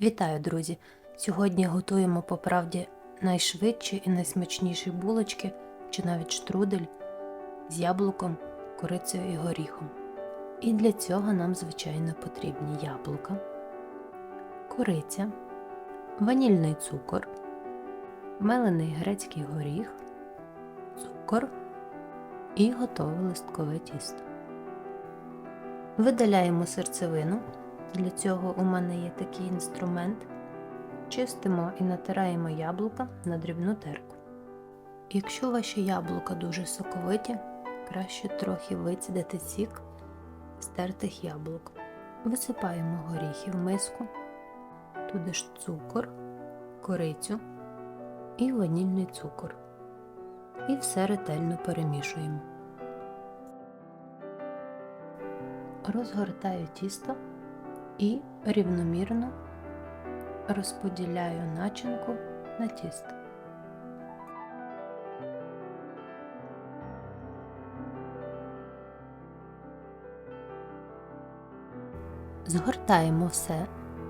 Вітаю, друзі! Сьогодні готуємо по правді найшвидші і найсмачніші булочки чи навіть штрудель з яблуком, корицею і горіхом. І для цього нам, звичайно, потрібні яблука, кориця, ванільний цукор, мелений грецький горіх, цукор і готове листкове тісто. Видаляємо серцевину. Для цього у мене є такий інструмент. Чистимо і натираємо яблука на дрібну терку. Якщо ваші яблука дуже соковиті, краще трохи вицідити сік з тертих яблук. Висипаємо горіхи в миску, туди ж цукор, корицю і ванільний цукор. І все ретельно перемішуємо. Розгортаю тісто і рівномірно розподіляю начинку на тісто. Згортаємо все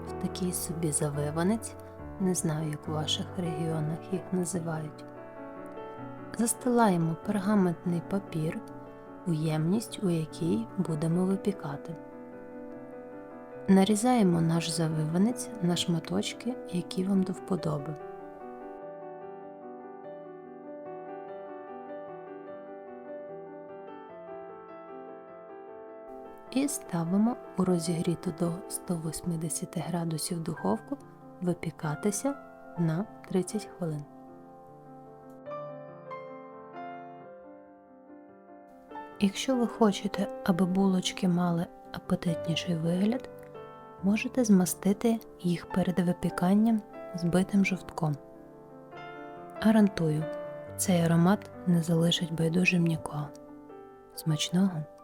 в такий собі завиванець, не знаю, як у ваших регіонах їх називають. Застилаємо пергаментний папір у ємність, у якій будемо випікати. Нарізаємо наш завиванець на шматочки, які вам до вподоби. І ставимо у розігріту до 180 градусів духовку випікатися на 30 хвилин. Якщо ви хочете, аби булочки мали апетитніший вигляд, можете змастити їх перед випіканням збитим жовтком. Гарантую, цей аромат не залишить байдужим нікого. Смачного!